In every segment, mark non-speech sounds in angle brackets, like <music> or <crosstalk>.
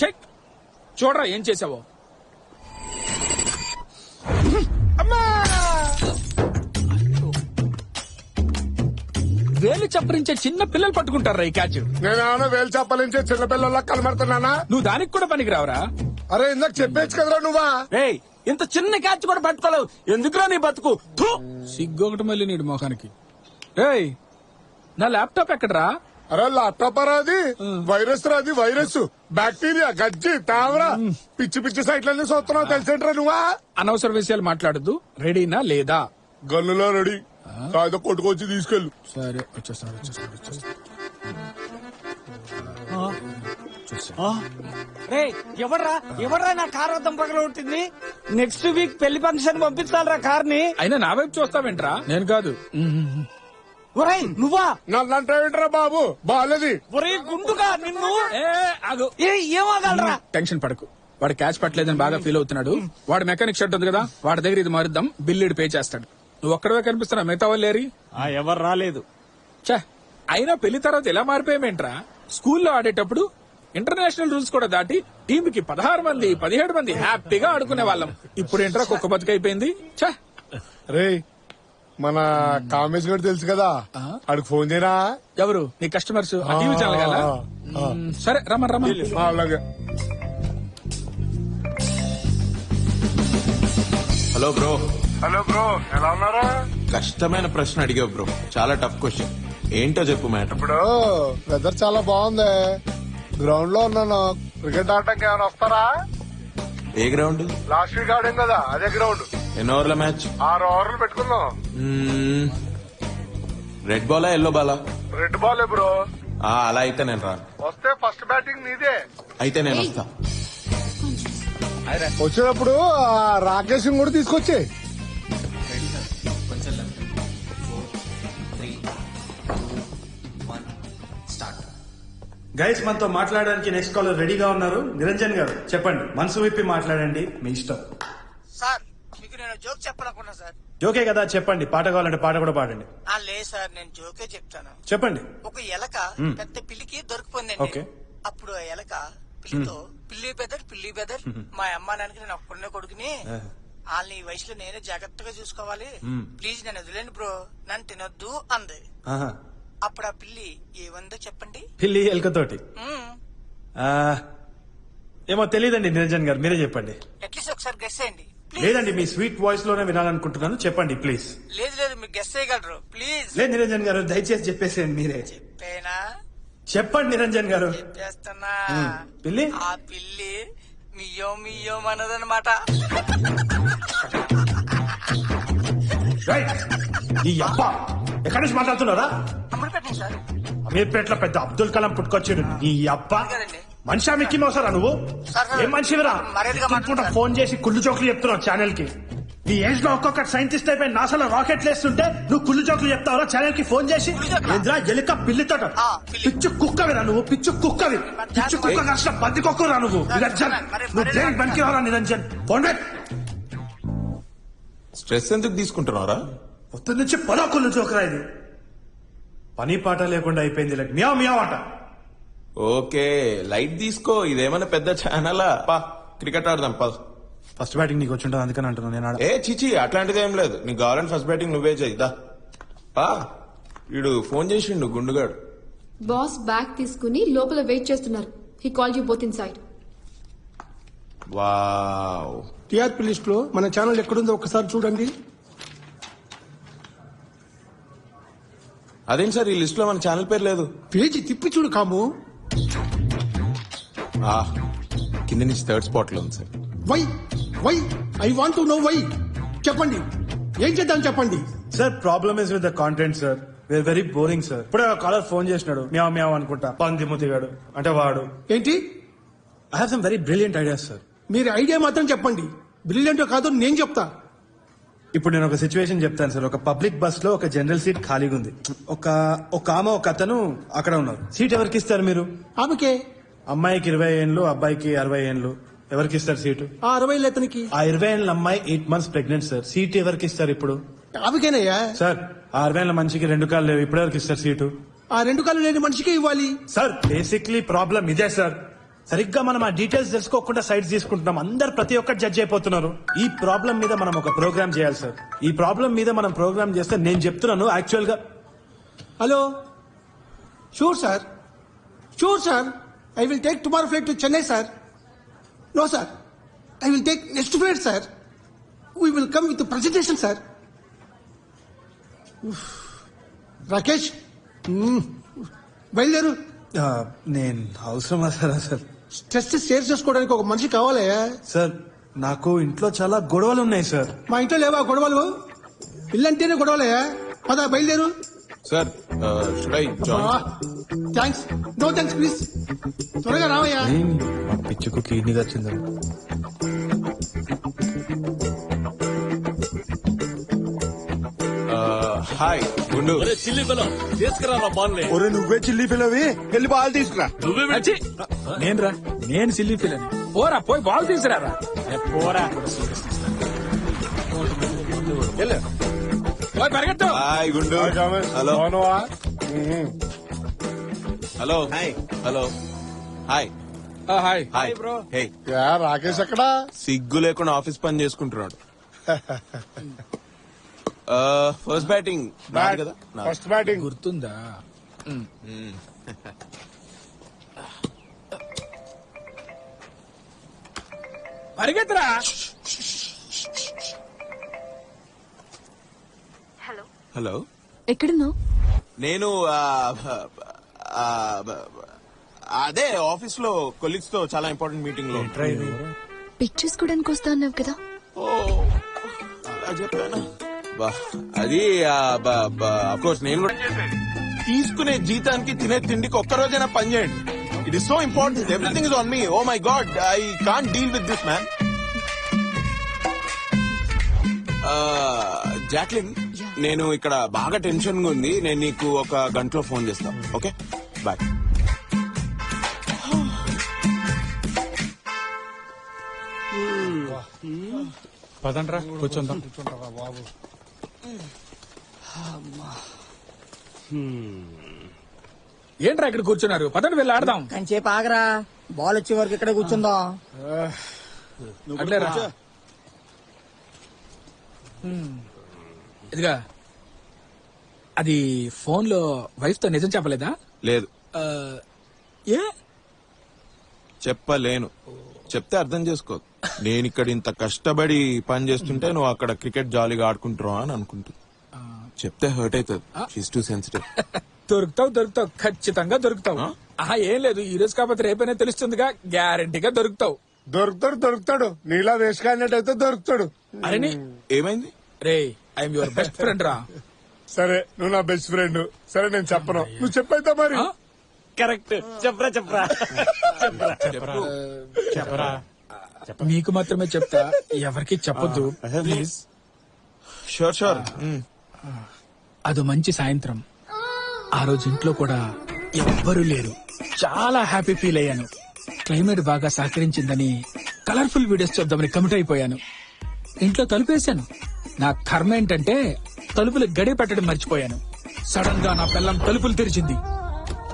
Check. చూడరా ఏం చేసావో. వేలు చప్పరించే చిన్న పిల్లలు పట్టుకుంటారా ఈ క్యాచ్? నేనేమన్నా వేలు చెప్పాలించే చిన్నపిల్లలా కనబడుతున్నానా? నువ్వు దానికి కూడా పనికి రావరా? అరే ఇందాక చెప్పేచ్చు కదరా నువ్వా? ఇంత చిన్న క్యాచ్ కూడా పట్టుకోలేవు. ఎందుకురా నీ బతుకు? థు! సిగ్గొకటి మళ్ళీ నీడు మొఖానికి ఏయ్ నా ల్యాప్టాప్ ఎక్కడరా? అరే ల్యాప్టాప్ రా అది వైరస్ రా అది వైరస్ బ్యాక్టీరియా గజ్జి తావరా పిచ్చి పిచ్చి సైట్లన్నీ చూస్తున్నావు తెలిసేంట్రా నువ్వా? అనవసర విషయాలు మాట్లాడద్దు. రెడీనా లేదా? గన్నులో రెడీ. కాదు కొట్టుకొచ్చి తీసుకెళ్ళు. సరే వచ్చేస్తాను వచ్చేస్తాను రేయ్ ఎవడ్రా ఎవడ్రా నా కార్ వద్దం పగల ఉంటుంది నెక్స్ట్ వీక్ పెళ్ళి ఫంక్షన్ పంపించాలరా కార్ని అయినా నా వైపు చూస్తావేంట్రా? నేను కాదు. ఒరేయ్ నువ్వా? నన్నంటే ఏంట్రా బాబు? బాలేది. ఒరేయ్ గుండుగా నిన్ను. ఏమగలరా? టెన్షన్ పడకు. వాడు క్యాచ్ పట్టలేదని బాగా ఫీల్ అవుతున్నాడు. వాడు మెకానిక్ షర్ట్ ఉంది కదా వాడి దగ్గర ఇది మారుద్దాం బిల్లుడు పే చేస్తాడు. నువ్వు ఒక్కడవే కనిపిస్తున్నా మిగతా వాళ్ళు లేరి. ఎవరు రాలేదు. ఛే అయినా పెళ్ళి తర్వాత ఎలా మారిపోయామేంట్రా? స్కూల్లో ఆడేటప్పుడు ఇంటర్నేషనల్ రూల్స్ కూడా దాటి టీమ్కి పదహారు మంది పదిహేడు మంది హ్యాపీగా ఆడుకునే వాళ్ళం. ఇప్పుడు ఏంట్రా కుక్క బతికైపోయింది? ఛే. రే మన కామేష్ గారు తెలుసు కదా? ఆడికి ఫోన్ చేయరా? ఎవరు? నీ కస్టమర్స్ టీవీ ఛానల్ కదా? సరే రమ్మన్ రమ్మన్. ఆ, అలాగే. Hello bro. హలో బ్రో ఎలా ఉన్నారా? కష్టమైన ప్రశ్న అడిగావు బ్రో. చాలా టఫ్ క్వశ్చన్ ఏంటో చెప్పు మ్యాటర్. ఇప్పుడు వెదర్ చాలా బాగుంది. గ్రౌండ్లో ఉన్నాను. క్రికెట్ ఆడటానికి ఏమైనా వస్తారా? ఏ గ్రౌండ్ లాస్ట్ వీక్ ఆడాం కదా అదే గ్రౌండ్ ఎన్ని ఓవర్ల మ్యాచ్. ఆరు ఓవర్లు పెట్టుకుందాం. రెడ్ బాలా ఎల్లో బాలా రెడ్ బాల్ బ్రో. ఆ, అలా అయితే నేను రాను వస్తే ఫస్ట్ బ్యాటింగ్ నీదే. అయితే నేను వస్తా. వచ్చినప్పుడు ఆ రాకేష్ కూడా తీసుకొచ్చే గైస్ మనతో మాట్లాడడానికి నెక్స్ట్ కాలర్ రెడీగా ఉన్నారు. నిరంజన్ గారు చెప్పండి. మనసు విప్పి మాట్లాడండి. మీ ఇష్టం. Joke చెప్పాలనుకున్నా sir. జోకే కదా చెప్పండి. పాట కావాలంటే పాట కూడా పాడండి. ఆ లేదు సార్ నేను జోకే చెప్తాను. చెప్పండి. ఒక ఎలక పెద్ద పిల్లికి దొరికిపోయిందండి. ఓకే. అప్పుడు ఆ ఎలక పిల్లితో పిల్లి బెదర్ పిల్లి బెదర్ మా అమ్మ నాన్నకి నేను ఒక్కడనే కొడుకుని వాళ్ళని ఈ వయసులో నేనే జాగ్రత్తగా చూసుకోవాలి. ప్లీజ్ నన్ను వదిలేండి బ్రో నన్ను తినొద్దు అంది. ఆహా. అప్పుడు ఆ పిల్లి ఏముందో చెప్పండి. పిల్లి ఎలుకతోటి? మ్మ్. ఆ, ఏమో తెలియదండి నిరంజన్ గారు మీరే చెప్పండి. అట్లీస్ట్ ఒకసారి గెస్ చేయండి. లేదండి మీ స్వీట్ వాయిస్లోనే వినాలనుకుంటున్నాను. చెప్పండి ప్లీజ్. లేదు లేదు మీరు గెస్ చేయగలరు. ప్లీజ్. లేదు నిరంజన్ గారు దయచేసి చెప్పేసేయండి మీరే. చెప్పేనా? చెప్పండి నిరంజన్ గారు. చెప్పేస్తున్నా. పిల్లి. ఆ పిల్లి మియ్యో మియ్యో అన్నదన్నమాట ఈ అబ్బ ఎక్కడి నుంచి మాట్లాడుతున్నారా? అమ్మడి పెట్టండి సార్. అమీర్పేటలో పెద్ద అబ్దుల్ కలాం పుట్టుకొచ్చాడు. ఈ కదండి. మనిషా మిక్కి మోసారా నువ్వు. ఏం మనిషివిరా? మాట్లాడు, సార్. ఫోన్ చేసి కుళ్ళు జోకులు చెప్తున్నావు ఛానల్కి నీ ఏజ్లో ఒక్కొక్క సైంటిస్ట్ అయిపోయి నాసాలో రాకెట్లు వేస్తుంటే నువ్వు కుళ్ళు జోకులు చెప్తావరా? ఛానల్కి ఫోన్ చేసి? ఏంద్రా ఎలుక పిల్లితోట? ఆ, పిల్లి. పిచ్చు కుక్కవిరా నువ్వు? పిచ్చు కుక్కవి. పిచ్చు కుక్క దాని- కష్ట బంది కుక్కరా నువ్వు? సార్, నిరంజన్. నువ్వు దేనికి పనికి రారా నిరంజన్? ఫోన్ పెట్. స్ట్రెస్ ఎందుకు తీసుకుంటున్నారా పొద్దున్న నుంచి పదో కుళ్ళు జోకురా ఇది. పని పాట లేకుండా అయిపోయింది మియా మియా ఆట. ఓకే లైట్ తీసుకో ఇదేమైనా పెద్ద ఛానలా పా క్రికెట్ ఆడదాం పా ఫస్ట్ బ్యాటింగ్ నీకు వచ్చి ఉంటుంది అందుకని అంటున్నాను నేను ఆడ ఏ చిచి అట్లాంటిది ఏం లేదు. నీకు కావాలని ఫస్ట్ బ్యాటింగ్ నువ్వే చేయి దా. పా. వీడు ఫోన్ చేసిండు గుండుగాడు. బాస్ బ్యాగ్ తీసుకుని లోపల వెయిట్ చేస్తున్నారు. He call you both inside wow TRP లిస్ట్లో మన ఛానల్ ఎక్కడుందో ఒకసారి చూడండి. అదేం సార్ ఈ లిస్ట్లో మన ఛానల్ పేరు లేదు? పేజీ తిప్పి చూడు కాము. కింద నుంచి థర్డ్ స్పాట్లో ఉంది sir. Why why I want to know why. చెప్పండి. ఏం చేద్దాం చెప్పండి. Sir problem is with the content sir were very boring sir ఇప్పుడే కాలర్ ఫోన్ చేసినాడు. మ్యావ్ మ్యావ్ అనుకుంటా. పంది ముతిగాడు. అంటే వాడు. ఏంటి? I have some very brilliant ideas sir మీరు ఐడియా మాత్రం చెప్పండి. బ్రిలియంట్ కాదో నేను చెప్తా. ఇప్పుడు నేను ఒక సిచ్యువేషన్ చెప్తాను సార్ ఒక పబ్లిక్ బస్లో ఒక జనరల్ సీట్ ఖాళీగా ఉంది. ఒక ఒక ఆమె ఒక అతను అక్కడ ఉన్నారు. సీట్ ఎవరికి ఇస్తారు మీరు? ఆమెకే. అమ్మాయికి ఇరవై ఏళ్ళు అబ్బాయికి అరవై ఏళ్ళు. ఎవరికి ఇస్తారు సీటు? ఆ అరవై అతనికి ఆ ఇరవై ఏళ్ళ అమ్మాయి eight months pregnant sir seat ఎవరికి ఇస్తారు ఇప్పుడు? ఆమెకేనయ్యా సార్ ఆ అరవై ఏళ్ళ మనిషికి రెండు కాళ్ళు లేవు. ఇప్పుడు ఎవరికి ఇస్తారు సీటు? ఆ రెండు కాళ్ళు లేని మనిషికి ఇవ్వాలి. సార్ బేసిక్లీ ప్రాబ్లం ఇదే సార్ సరిగ్గా మనం ఆ డీటెయిల్స్ తెలుసుకోకుండా సైట్స్ తీసుకుంటున్నాం. అందరు ప్రతి ఒక్కటి జడ్జ్ అయిపోతున్నారు. ఈ ప్రాబ్లం మీద మనం ఒక ప్రోగ్రామ్ చేయాలి సార్ ఈ ప్రాబ్లం మీద మనం ప్రోగ్రామ్ చేస్తే నేను చెప్తున్నాను యాక్చువల్గా. Hello sure sir sure sir I will take tomorrow flight to Chennai sir no sir I will take next flight sir we will come with presentation sir Rakesh. బయలుదేరు నేను అవసరమా సార్ సార్. స్ట్రెస్ షేర్ చేసుకోవడానికి ఒక మనిషి కావాలయ్యా. Sir నాకు ఇంట్లో చాలా గొడవలు ఉన్నాయి సార్. మా ఇంట్లో లేవా గొడవలు? ఇల్లంటేనే గొడవలయ్యా. పద బయలుదేరు. Sir should I thanks no thanks please త్వరగా రావయ్యా. మా పిచ్చుకు కిడ్నీ వచ్చిందని హాయ్ గుండు. ఒరే నువ్వే చిల్లి పిల్లవి? వెళ్ళి బాల్ తీసుకురా. అచ్చి, నేను రా నేను సిల్లీ ఫీల్ అని పోరా పోయి బాల్ తీసుకురారా. ఏ, పోరా. పరిగెత్తు. హాయ్ గుండు. Hello? Hello. Hi. Hello. Hi. Hi. Hi. Hey yeah Rakesh ఎక్కడా? సిగ్గు లేకుండా ఆఫీస్ పని చేసుకుంటున్నాడు. <laughs> First batting. కదా. First batting. గుర్తుందా? పరిగెత్తరా. హలో. ఎక్కడున్నావు? నేను ఆ, ఆ, అదే ఆఫీస్లో కొలీగ్స్తో చాలా ఇంపార్టెంట్ మీటింగ్లో పిక్ చేసుకోవడానికి వస్తా అన్నావు కదా. ఓ, అలా చెప్పానా? బా, అది కోర్స్ నేను కూడా తీసుకునే జీతానికి తినే తిండికి ఒక్క రోజైనా పని చేయండి. It is so important everything is on me oh my god I can't deal with this man Jacqueline నేను ఇక్కడ బాగా టెన్షన్గా ఉంది. నేను నీకు ఒక గంటలో ఫోన్ చేస్తాను ఓకే? బాయ్. పదండ్రా కూర్చుందాం. ఏంట్రా ఇక్కడ కూర్చున్నారు? పదండి వెళ్ళి ఆడదాం. కంచేపు ఆగరా. బాల్ వచ్చే వరకు ఇక్కడ కూర్చుందాం. అట్లేరా. ఇదిగా అది ఫోన్లో వైఫ్తో నిజం చెప్పలేదా? లేదు. ఆ, ఏ? చెప్పలేను. చెప్తే అర్థం చేసుకో. నేను ఇక్కడ ఇంత కష్టపడి పని చేస్తుంటే నువ్వు అక్కడ క్రికెట్ జాలీగా ఆడుకుంటున్నావు అని అనుకుంటుంది చెప్తే హర్ట్ అవుతుంది. షీస్ టూ సెన్సిటివ్ దొరుకుతావు దొరుకుతావు. ఖచ్చితంగా దొరుకుతావు. ఆహా ఏం లేదు. ఈ రోజు కాకపోతే రేపైనా తెలుస్తుందిగా. గ్యారంటీగా దొరుకుతావు. దొరుకుతాడు దొరుకుతాడు. నీలా వేసుకాడినట్టయితే దొరుకుతాడు. అరే ఏమైంది? రే ఐఎమ్ యువర్ బెస్ట్ ఫ్రెండ్ రా. సరే నువ్వు నా బెస్ట్ ఫ్రెండ్ సరే నేను చెప్పను. నువ్వు చెప్పైతే మరి? కరెక్ట్. చెప్పరా చెప్పరా. నీకు మాత్రమే చెప్తా. ఎవరికి చెప్పొద్దు. ప్లీజ్ షూర్ షూర్ అది మంచి సాయంత్రం. ఆ రోజు ఇంట్లో కూడా ఎవ్వరూ లేరు. చాలా హ్యాపీ ఫీల్ అయ్యాను. క్లైమేట్ బాగా సహకరించిందని కలర్ఫుల్ వీడియోస్ చూద్దామని కమిట్ అయిపోయాను. ఇంట్లో తలుపేశాను. నా కర్మ ఏంటంటే తలుపులు గడి పెట్టడం మర్చిపోయాను. సడన్గా నా పిల్లం తలుపులు తెరిచింది.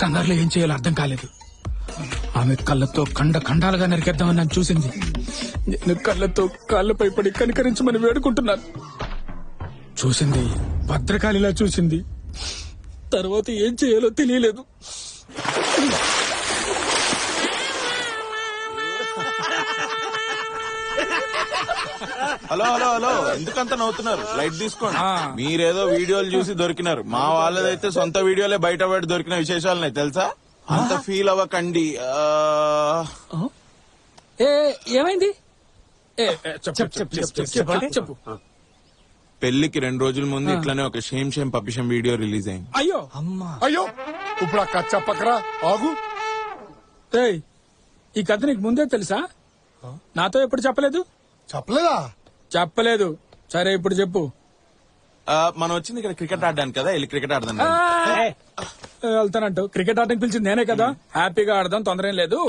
కంగారులో ఏం చేయాలో అర్థం కాలేదు. ఆమె కళ్ళతో కండ ఖండాలుగా నరికేద్దామని నన్ను చూసింది. నేను కళ్ళతో కాళ్ళపై పడి కనికరించమని వేడుకుంటున్నాను. చూసింది భద్రకాళిలా చూసింది. తర్వాత ఏం చేయాలో తెలియలేదు. Hello hello hello. ఎందుకంత నవ్వుతున్నారు? లైట్ తీసుకోండి. మీరేదో వీడియోలు చూసి దొరికినారు. మా వాళ్ళదైతే సొంత వీడియోలే బయట పడి దొరికిన విశేషాలున్నాయి తెలుసా? అంత ఫీల్ అవ్వకండి. ఏమైంది? చెప్పు పెళ్ళికి రెండు రోజుల ముందు ఇట్లానే ఒక షేమ్ షేమ్ పపిషం వీడియో రిలీజ్ అయింది. అయ్యో. అయ్యో. ఇప్పుడు ఆ కథ చెప్పకరా ఆగు. ఏయ్ ఈ కథ నీకు ముందే తెలుసా? నాతో ఎప్పుడు చెప్పలేదు? చెప్పలేదా? చెప్పలేదు. సరే ఇప్పుడు చెప్పు. మనం వచ్చింది ఇక్కడ క్రికెట్ ఆడడానికి కదా? వెళ్ళి క్రికెట్ ఆడదాం వెళ్తానంటూ క్రికెట్ ఆటకి పిలిచింది నేనే కదా. హ్యాపీగా ఆడదాం తొందర ఏం లేదు.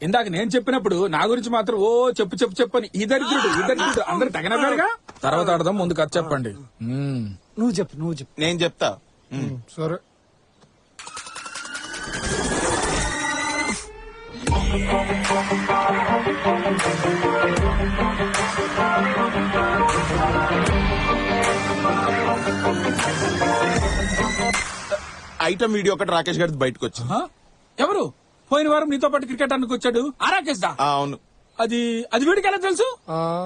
ఇందాక నేను చెప్పినప్పుడు నా గురించి మాత్రం ఓ చెప్పు చెప్పు చెప్పు అని ఈ దరిద్రుడు ఈ దరిద్రుడు. అందరు తగినగా తర్వాత ఆడదాం ముందు కథ చెప్పండి. నువ్వు చెప్పు నువ్వు చెప్పు. నేను చెప్తా. ఉమ్. సరే. ఐటమ్ వీడియో ఒకటి రాకేష్ గారి బయటకు వచ్చింది ఆ? ఎవరు? పోయిన వారం నీతో పాటు క్రికెట్ అనుకు వచ్చాడు. ఆరాకేష్ దా? ఆ, అవును. అది అది వీడికి ఎలా తెలుసు?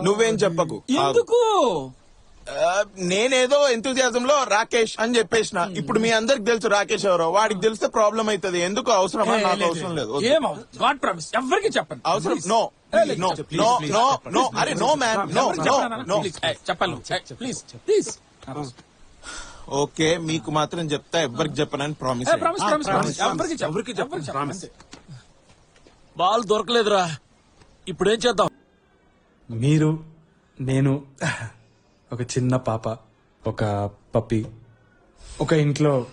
నువ్వేం చెప్పకు. ఎందుకు? ఆ, నేనేదో ఎంతజాజం లో రాకేష్ అని చెప్పేసిన. ఇప్పుడు మీ అందరికి తెలుసు రాకేష్ ఎవరో. వాడికి తెలిస్తే ప్రాబ్లం అవుతుంది. ఎందుకు అవసరమా? నాకు అవసరం లేదు. వద్దు. ఏమవు గాడ్ ప్రామిస్ ఎవరికి చెప్పండి అవసరం? No no no no no అరే no man no no no చెప్పాలి ప్లీజ్ ప్లీజ్ ఓకే మీకు మాత్రం చెప్తా ఎవ్వరికి చెప్పనని ప్రామిస్ ప్రామిస్ ఎవరికి ఎవరికి బాల్ దొరకలేదురా. ఇప్పుడేం చేద్దాం? మీరు నేను ఒక చిన్న పాప ఒక పప్పి ఒక ఇంట్లో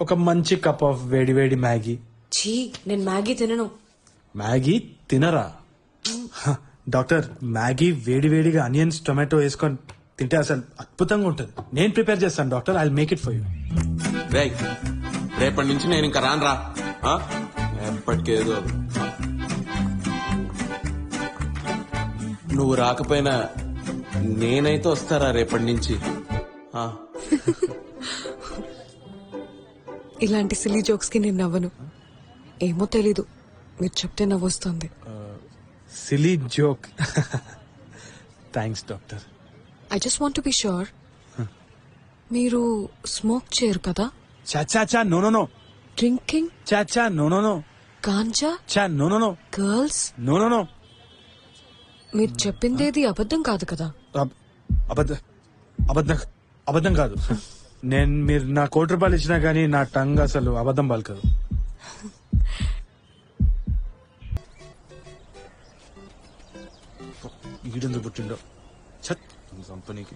ఒక మంచి కప్ ఆఫ్ వేడి వేడి మ్యాగీ. ఛీ నేను మ్యాగీ తినను. మ్యాగీ తినరా? డాక్టర్ మ్యాగీ వేడి వేడిగా అనియన్స్ టొమాటో వేసుకొని తింటే అసలు అద్భుతంగా ఉంటుంది. నేను ప్రిపేర్ చేస్తాను doctor. I make it for you రేపటి నుంచి నేను ఇంకా రాను రా ఆ? ఎప్పటికేదో నువ్వు రాకపోయినా నేనైతే వస్తారా రేపటి నుంచి? ఆ. ఇలాంటి సిలీ జోక్స్కి నేను నవ్వను. ఏమో తెలీదు. మీరు చెప్తే నవ్వొస్తుంది. Silly joke thanks doctor I just want be sure మీరు స్మోక్ చేయరు కదా? చా చా నో నో నో డ్రింకింగ్ చా చా నో నో నో గాంజా చా no no no girls no no no మీరు చెప్పిందేది అబద్ధం కాదు కదా? అబ్- అబద్ధ అబద్ధం అబద్ధం కాదు. నేను మీరు నా కోటి రూపాయలు ఇచ్చినా గానీ నా టంగ్ అసలు అబద్ధం పలకదు. ఈడెందుకు పుట్టిండో? ఛత్ కంపెనీకి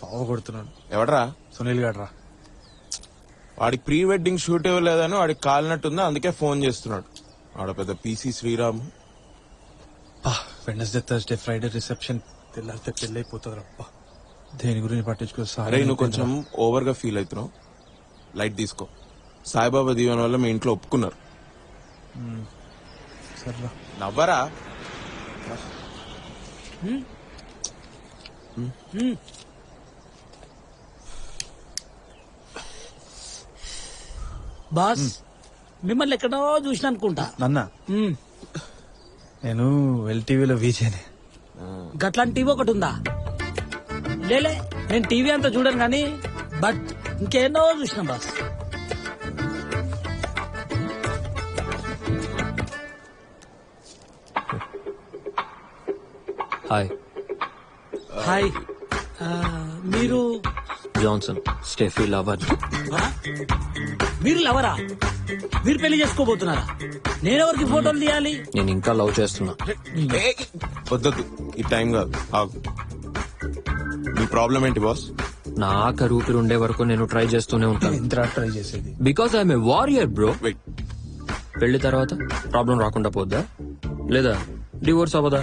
సావ కొడుతున్నాడు. ఎవడరా? సునీల్ గాడ్రా. వాడికి ప్రీ వెడ్డింగ్ షూట్ ఇవ్వలేదని వాడికి కాలినట్టుంది అందుకే ఫోన్ చేస్తున్నాడు. ఆడ పెద్ద PC Sriram. Wednesday Thursday Friday reception తెల్లారితే పెళ్ళి అయిపోతుంది అబ్బా దేని గురించి పట్టించుకో అరే నువ్వు కొంచెం ఓవర్గా ఫీల్ అవుతున్నావు. లైట్ తీసుకో. సాయిబాబా దీవెన వల్ల మీ ఇంట్లో ఒప్పుకున్నారు. సర్రా. నవ్వరా? బాస్ మిమ్మల్ని ఎక్కడో చూసిన అనుకుంటా. నన్న. నేను ఎల్టీవీలో వీజేనే. గట్లాంటి టీవీ ఒకటి ఉందా? లేలే నేను టీవీ అంతా చూడను కానీ బట్ ఇంకేనో చూసిన బాస్. హాయ్. హాయ్ ఆ, మీరు జాన్సన్ స్టెఫీ లవర్ ఆ? మీరు లవరా మీరు పెళ్ళి చేసుకోబోతున్నారా? నేనెవరికి ఫోటోలు తీయాలి? నేను ఇంకా లవ్ చేస్తున్నా. వద్దొద్దు. ఈ టైం కాదు. ఆగు. మీ ప్రాబ్లం ఏంటి బాస్? నా ఆఖరి ఊపిరి ఉండే వరకు నేను ట్రై చేస్తూనే ఉంటాను. ఎంత ట్రై చేసేది. Because I'm a warrior bro wait పెళ్ళి తర్వాత ప్రాబ్లం రాకుండా పోద్దా? లేదా? డివోర్స్ అవ్వదా?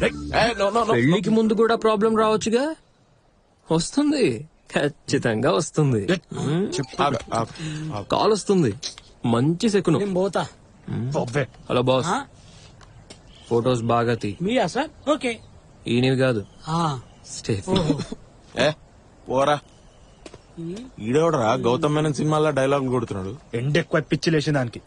పెళ్ళికి ముందు కూడా ప్రాబ్లం రావచ్చుగా? వస్తుంది. ఖచ్చితంగా వస్తుంది. కాల్ వస్తుంది. మంచి సెకును. నేను పోతా. Hello boss? ఫొటోస్ బాగా తీ. సార్? ఓకే. ఈయనవి కాదు. పోరా. ఈడేవడరా? గౌతమ్ మేనన్ సినిమాలో డైలాగ్ కొడుతున్నాడు. ఎండ ఎక్కువ పిచ్చి లేచిన దానికి.